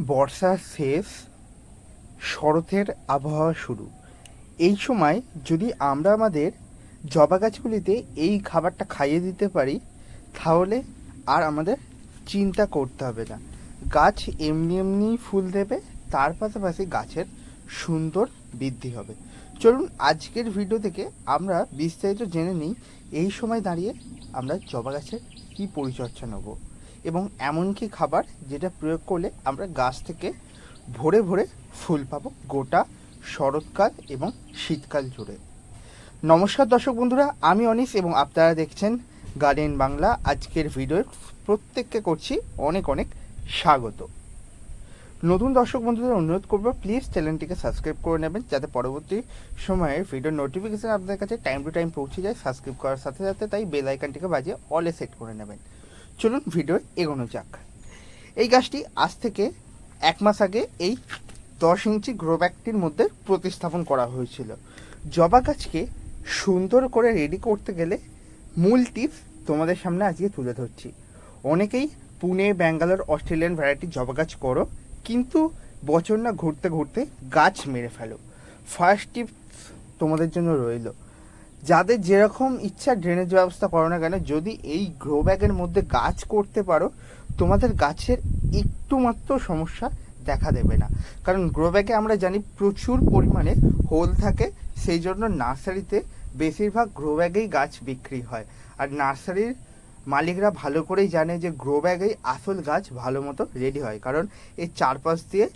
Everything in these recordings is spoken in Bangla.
বর্ষার শেষ শরতের আবহাওয়া শুরু। এই সময় যদি আমরা আমাদের জবা গাছগুলিতে এই খাবারটা খাইয়ে দিতে পারি, তাহলে আর আমাদের চিন্তা করতে হবে না। গাছ এমনি এমনি ফুল দেবে, তার পাশাপাশি গাছের সুন্দর বৃদ্ধি হবে। চলুন আজকের ভিডিও থেকে আমরা বিস্তারিত জেনে নিই, এই সময় দাঁড়িয়ে আমরা জবা গাছের কী পরিচর্যা নেব। এবং এমন কি খাবার যেটা প্রয়োগ করলে আমরা গাছ থেকে ভরে ভরে ফুল পাবো গোটা শরৎকাল এবং শীতকাল জুড়ে। নমস্কার দর্শক বন্ধুরা, আমি অনিশ এবং আপনারা দেখছেন গার্ডেন বাংলা। আজকের ভিডিওর প্রত্যেককে করছি অনেক অনেক স্বাগত। নতুন দর্শক বন্ধুদের অনুরোধ করব প্লিজ চ্যানেলটিকে সাবস্ক্রাইব করে নেবেন যাতে পরবর্তী সময়ে ভিডিওর নোটিফিকেশন আপনাদের কাছে টাইম টু টাইম পৌঁছে যায়। সাবস্ক্রাইব করার সাথে সাথে তাই বেল আইকনটিকে বাজিয়ে অলে সেট করে নেবেন। চলুন ভিডিও এগোনো যাক। এই গাছটি আজ থেকে এক মাস আগে এই দশ ইঞ্চি গ্রো ব্যাগটির মধ্যে প্রতিস্থাপন করা হয়েছিল। জবা গাছকে সুন্দর করে রেডি করতে গেলে মূল টিপস তোমাদের সামনে আজকে তুলে ধরছি। অনেকেই পুনে, ব্যাঙ্গালোর, অস্ট্রেলিয়ান ভ্যারাইটি জবা গাছ করো, কিন্তু বছর না ঘুরতে ঘুরতে গাছ মেরে ফেলো। ফার্স্ট টিপস তোমাদের জন্য রইল। যাদের যেরকম ইচ্ছা ড্রেনেজ ব্যবস্থা করো না কেন, যদি এই গ্রো ব্যাগের মধ্যে গাছ করতে পারো, তোমাদের গাছের একটু মাত্র সমস্যা দেখা দেবে না। কারণ গ্রো ব্যাগে আমরা জানি প্রচুর পরিমাণে হোল থাকে, সেই জন্য নার্সারিতে বেশিরভাগ গ্রো ব্যাগেই গাছ বিক্রি হয়। আর নার্সারির মালিকরা ভালো করেই জানে যে গ্রো ব্যাগেই আসল গাছ ভালো মতো রেডি হয়, কারণ এর চারপাশ দিয়ে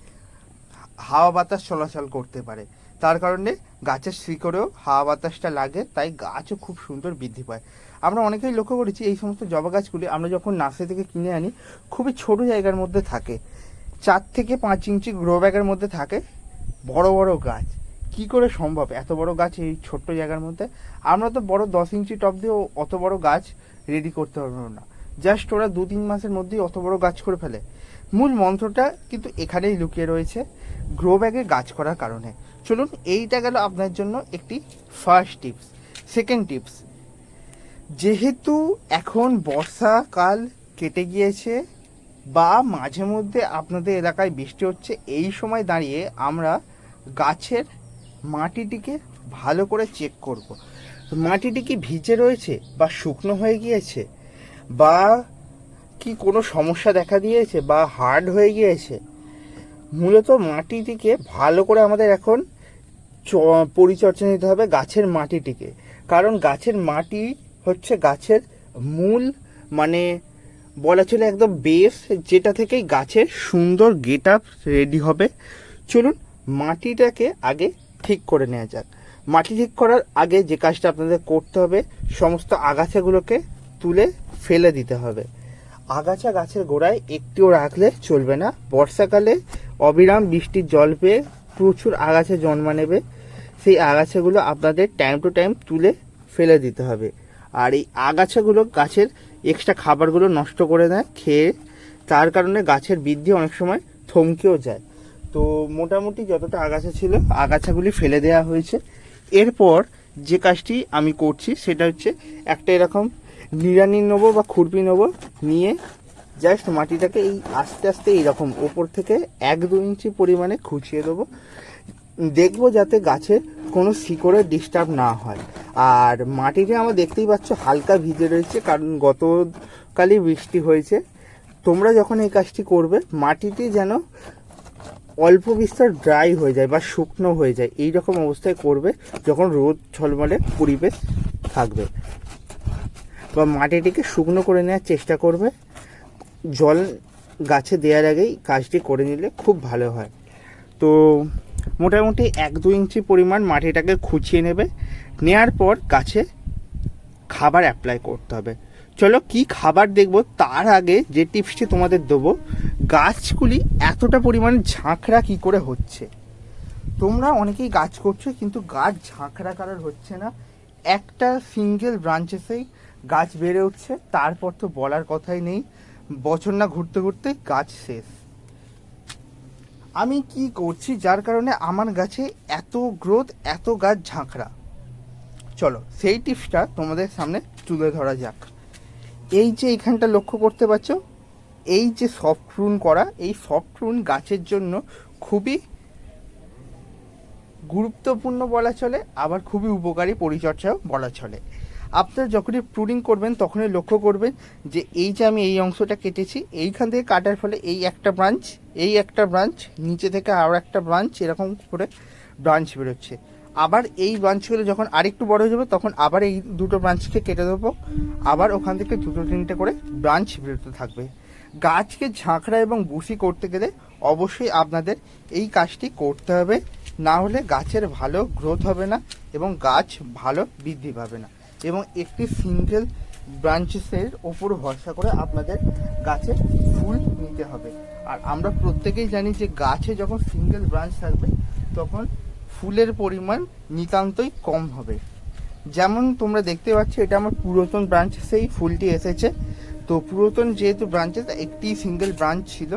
হাওয়া বাতাস চলাচল করতে পারে। তার কারণে গাছের শিকড়েও হাওয়া বাতাসটা লাগে, তাই গাছও খুব সুন্দর বৃদ্ধি পায়। আমরা অনেকেই লক্ষ্য করেছি, এই সমস্ত জবা গাছগুলি আমরা যখন নার্সারি থেকে কিনে আনি, খুবই ছোট জায়গার মধ্যে থাকে। চার থেকে পাঁচ ইঞ্চি গ্রো ব্যাগের মধ্যে থাকে বড় বড় গাছ। কি করে সম্ভব এত বড় গাছ এই ছোট্ট জায়গার মধ্যে? আমরা তো বড় দশ ইঞ্চি টপ দিয়েও অত বড় গাছ রেডি করতে পারব না। জাস্ট ওরা দু তিন মাসের মধ্যেই অত বড় গাছ করে ফেলে। মূল মন্ত্রটা কিন্তু এখানেই লুকিয়ে রয়েছে। গ্রো ব্যাগে গাছ করার কারণে। চলুন, এইটা গেল আপনার জন্য একটি ফার্স্ট টিপস সেকেন্ড টিপস যেহেতু এখন বর্ষাকাল কেটে গিয়েছে বা মাঝে মধ্যে আপনাদের এলাকায় বৃষ্টি হচ্ছে, এই সময় দাঁড়িয়ে আমরা গাছের মাটিটিকে ভালো করে চেক করব। মাটিটি কি ভিজে রয়েছে বা শুকনো হয়ে গিয়েছে বা কি কোনো সমস্যা দেখা দিয়েছে বা হার্ড হয়ে গিয়েছে? মূলত মাটিটিকে ভালো করে আমাদের এখন পরিচর্যা নিতে হবে গাছের মাটিটিকে কারণ গাছের মাটি হচ্ছে গাছের মূল মানে বলা চলে একদম বেস যেটা থেকেই গাছের সুন্দর গেট আপ রেডি হবে। চলুন মাটিটাকে আগে ঠিক করে নেওয়া যাক। মাটি ঠিক করার আগে যে কাজটা আপনাদের করতে হবে, সমস্ত আগাছাগুলোকে তুলে ফেলে দিতে হবে। আগাছা গাছের গোড়ায় একটিও রাখলে চলবে না। বর্ষাকালে অবিরাম বৃষ্টির জল পেয়ে প্রচুর আগাছা জন্মা নেবে। সেই আগাছাগুলো আপনাদের টাইম টু টাইম তুলে ফেলে দিতে হবে। আর এই আগাছাগুলো গাছের এক্সট্রা খাবারগুলো নষ্ট করে দেয় খেয়ে তার কারণে গাছের বৃদ্ধি অনেক সময় থমকেও যায়। তো মোটামুটি যতটা আগাছা ছিল, আগাছাগুলি ফেলে দেওয়া হয়েছে। এরপর যে কাজটি আমি করছি, সেটা হচ্ছে একটা এরকম নিড়ানি নেব বা খুরপি নেব নিয়ে জাস্ট মাটিটাকে এই আস্তে আস্তে এইরকম ওপর থেকে এক দু ইঞ্চি পরিমাণে খুঁচিয়ে দেবো। দেখব যাতে গাছের কোনো শিকড়ে ডিস্টার্ব না হয়। আর মাটিটা আমরা দেখতেই পাচ্ছ হালকা ভিজে রয়েছে কারণ গতকালই বৃষ্টি হয়েছে। তোমরা যখন এই কাজটি করবে, মাটিটি যেন অল্প বিস্তর ড্রাই হয়ে যায় বা শুকনো হয়ে যায় এই রকম অবস্থায় করবে যখন রোদ ঝলমলে পরিবেশ থাকবে। বা মাটিটিকে শুকনো করে নেওয়ার চেষ্টা করবে। জল গাছে দেওয়ার আগেই কাজটি করে নিলে খুব ভালো হয়। তো মোটামুটি এক দু ইঞ্চি পরিমাণ মাটিটাকে খুঁচিয়ে নেবে। নেয়ার পর গাছে খাবার অ্যাপ্লাই করতে হবে। চলো কি খাবার দেখব, তার আগে যে টিপসটি তোমাদের দেবো, গাছগুলি এতটা পরিমাণ ঝাঁকড়া কি করে হচ্ছে? তোমরা অনেকেই গাছ করছ, কিন্তু গাছ ঝাঁকড়া কারোর হচ্ছে না। একটা সিঙ্গেল ব্রাঞ্চেসেই গাছ বেড়ে উঠছে, তারপর তো বলার কথাই নেই। বছর না ঘুরতে ঘুরতে গাছ শেষ। আমি কি করছি? যার কারণে আমার গাছে এত গ্রোথ, এত গাছ ঝাঁকড়া। চলো, সেই টিপসটা তোমাদের সামনে তুলে ধরা যাক। এই যে এইখানটা লক্ষ্য করতে পারছ, এই যে সফট প্রুন করা, এই সফট প্রুন গাছের জন্য খুবই গুরুত্বপূর্ণ বলা চলে, আবার খুবই উপকারী পরিচর্যাও বলা চলে। আপনারা যখনই প্রুনিং করবেন, তখনই লক্ষ্য করবেন যে এই যে আমি এই অংশটা কেটেছি, এইখান থেকে কাটার ফলে এই একটা ব্রাঞ্চ এই একটা ব্রাঞ্চ নিচে থেকে আরও একটা ব্রাঞ্চ এরকম করে ব্রাঞ্চ বেরোচ্ছে। আবার এই ব্রাঞ্চগুলো যখন আরেকটু বড় হয়ে যাবে, তখন আবার এই দুটো ব্রাঞ্চকে কেটে দেবো। আবার ওখান থেকে দুটো তিনটে করে ব্রাঞ্চ বেরোতে থাকবে। গাছকে ঝাঁকড়া এবং বুসি করতে গেলে অবশ্যই আপনাদের এই কাজটি করতে হবে। না হলে গাছের ভালো গ্রোথ হবে না এবং গাছ ভালো বৃদ্ধি পাবে না। এবং একটি সিঙ্গেল ব্রাঞ্চেসের ওপর ভরসা করে আপনাদের গাছে ফুল নিতে হবে। আর আমরা প্রত্যেকেই জানি যে গাছে যখন সিঙ্গেল ব্রাঞ্চ থাকবে, তখন ফুলের পরিমাণ নিতান্তই কম হবে। যেমন তোমরা দেখতে পাচ্ছ, এটা আমার পুরাতন ব্রাঞ্চেসেই ফুলটি এসেছে। তো পুরাতন যেহেতু ব্রাঞ্চেস একটি সিঙ্গেল ব্রাঞ্চ ছিল।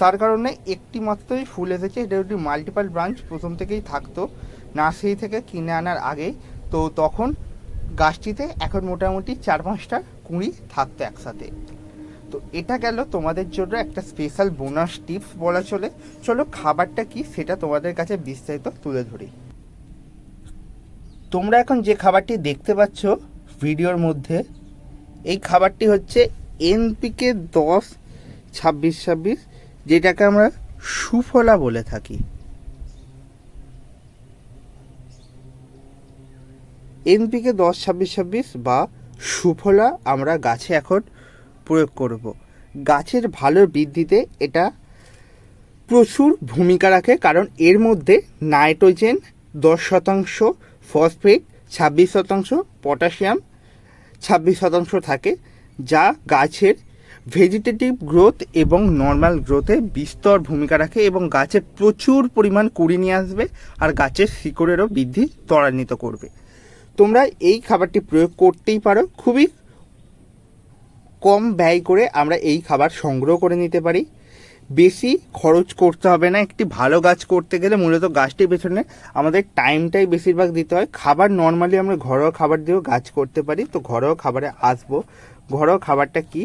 তার কারণে একটি মাত্রই ফুল এসেছে, এটা একটি মাল্টিপাল ব্রাঞ্চ প্রথম থেকেই থাকতো। নার্সারি থেকে কিনে আনার আগে তো তখন গাছটিতে এখন মোটামুটি চার পাঁচটা কুঁড়ি থাকতো একসাথে। তো এটা গেল তোমাদের জন্য একটা স্পেশাল বোনাস টিপস বলা চলে। চলো খাবারটা কি সেটা তোমাদের কাছে বিস্তারিত তুলে ধরি। তোমরা এখন যে খাবারটি দেখতে পাচ্ছ ভিডিওর মধ্যে, এই খাবারটি হচ্ছে এনপিকে দশ ছাব্বিশ ছাব্বিশ, যেটাকে আমরা সুফলা বলে থাকি। এনপিকে দশ, ছাব্বিশ ছাব্বিশ বা সুফলা আমরা গাছে এখন প্রয়োগ করব। গাছের ভালো বৃদ্ধিতে এটা প্রচুর ভূমিকা রাখে কারণ এর মধ্যে নাইট্রোজেন দশ শতাংশ, ফসফেট ছাব্বিশ শতাংশ, পটাশিয়াম ছাব্বিশ শতাংশ থাকে, যা গাছের ভেজিটেটিভ গ্রোথ এবং নর্মাল গ্রোথে বিস্তর ভূমিকা রাখে এবং গাছে প্রচুর পরিমাণ কুড়ি নিয়ে আসবে আর গাছের শিকড়েরও বৃদ্ধি ত্বরান্বিত করবে। তোমরা এই খাবারটি প্রয়োগ করতেই পারো। খুবই কম ব্যয় করে আমরা এই খাবার সংগ্রহ করে নিতে পারি। বেশি খরচ করতে হবে না। একটি ভালো গাছ করতে গেলে মূলত গাছটির পেছনে আমাদের টাইমটাই বেশিরভাগ দিতে হয়। খাবার নর্মালি আমরা ঘরোয়া খাবার দিয়েও গাছ করতে পারি। তো ঘরোয়া খাবারে আসব। ঘরোয়া খাবারটা কি?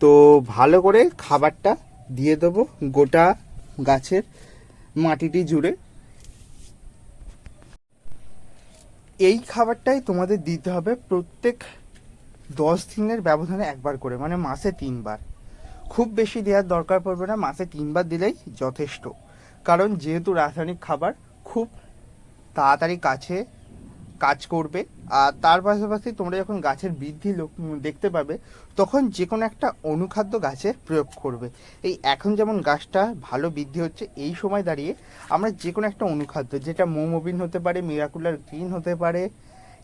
তো ভালো করে খাবারটা দিয়ে দেবো গোটা গাছের মাটিটি জুড়ে। এই খাবারটাই তোমাদের দিতে হবে প্রত্যেক দশ দিনের ব্যবধানে একবার করে মানে মাসে তিনবার। খুব বেশি দেওয়ার দরকার পড়বে না, মাসে তিনবার দিলেই যথেষ্ট। কারণ যেহেতু রাসায়নিক খাবার খুব তাড়াতাড়ি কাছে কাজ করবে আর তার পাশাপাশি তোমরা যখন গাছের বৃদ্ধি দেখতে পাবে, তখন যে কোনো একটা অনুখাদ্য গাছে প্রয়োগ করবে। এই এখন যেমন গাছটা ভালো বৃদ্ধি হচ্ছে, এই সময় দাঁড়িয়ে আমরা যে কোনো একটা অনুখাদ্য, যেটা মোমোবিন হতে পারে, মিরাকুলার গ্রিন হতে পারে,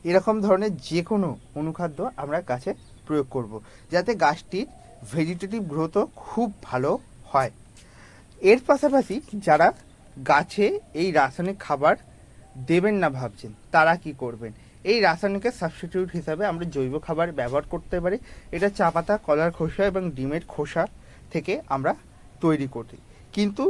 এরকম ধরনের যে কোনো অনুখাদ্য আমরা গাছে প্রয়োগ করব, যাতে গাছটির ভেজিটেটিভ গ্রোথও খুব ভালো হয়। এর পাশাপাশি যারা গাছে এই রাসায়নিক খাবার দেবেন না ভাবছেন, তারা কি করবেন? এই রাসায়নিকের সাবস্টিটিউট হিসাবে আমরা জৈব খাবার ব্যবহার করতে পারি। এটা চা পাতা, কলার খোসা এবং ডিমের খোসা থেকে আমরা তৈরি করি কিন্তু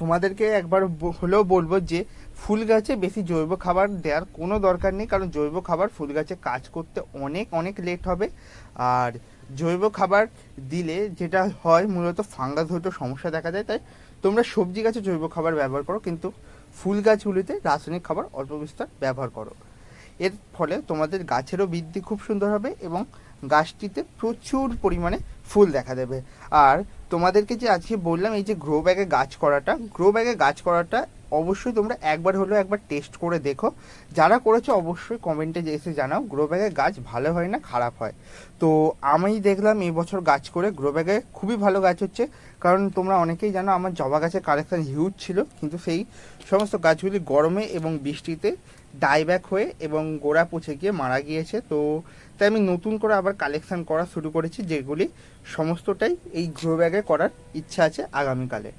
তোমাদেরকে একবার হলেও বলব যে ফুল গাছে বেশি জৈব খাবার দেওয়ার কোনো দরকার নেই, কারণ জৈব খাবার ফুল গাছে কাজ করতে অনেক অনেক লেট হবে। আর জৈব খাবার দিলে যেটা হয়, মূলত ফাঙ্গাস হয়তো সমস্যা দেখা যায় তাই তোমরা সবজি গাছে জৈব খাবার ব্যবহার করো, কিন্তু ফুল গাছগুলিতে রাসায়নিক খাবার অল্প বিস্তর ব্যবহার করো। এর ফলে তোমাদের গাছেরও বৃদ্ধি খুব সুন্দর হবে এবং গাছটিতে প্রচুর পরিমাণে ফুল দেখা দেবে। আর তোমাদেরকে যে আজকে বললাম, এই যে গ্রো ব্যাগে গাছ করাটা গ্রো ব্যাগে গাছ করাটা অবশ্যই তোমরা একবার হলেও একবার টেস্ট করে দেখো। যারা করেছ অবশ্যই কমেন্টে এসে জানাও গ্রো ব্যাগে গাছ ভালো হয় না খারাপ হয়? তো আমি দেখলাম এই বছর গাছ করে গ্রো ব্যাগে খুবই ভালো গাছ হচ্ছে। কারণ তোমরা অনেকেই জানো, আমার জবা গাছের কালেকশন হিউজ ছিল। কিন্তু সেই সমস্ত গাছগুলি গরমে এবং বৃষ্টিতে ডাইব্যাক হয়ে এবং গোড়া পচে গিয়ে মারা গিয়েছে। তো, তাই আমি নতুন করে আবার কালেকশান করা শুরু করেছি, যেগুলি সমস্তটাই এই গ্রো ব্যাগে করার ইচ্ছা আছে আগামীকালে।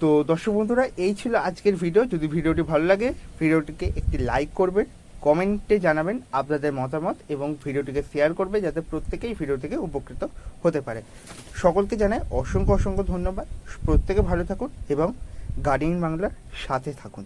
তো, দর্শক বন্ধুরা, এই ছিল আজকের ভিডিও যদি ভিডিওটি ভালো লাগে ভিডিওটিকে একটি লাইক করবেন কমেন্টে জানাবেন আপনাদের মতামত এবং ভিডিওটিকে শেয়ার করবে যাতে প্রত্যেকেই ভিডিও থেকে উপকৃত হতে পারে। সকলকে জানাই অসংখ্য অসংখ্য ধন্যবাদ। প্রত্যেকে ভালো থাকুন এবং গার্ডিয়ান বাংলার সাথে থাকুন।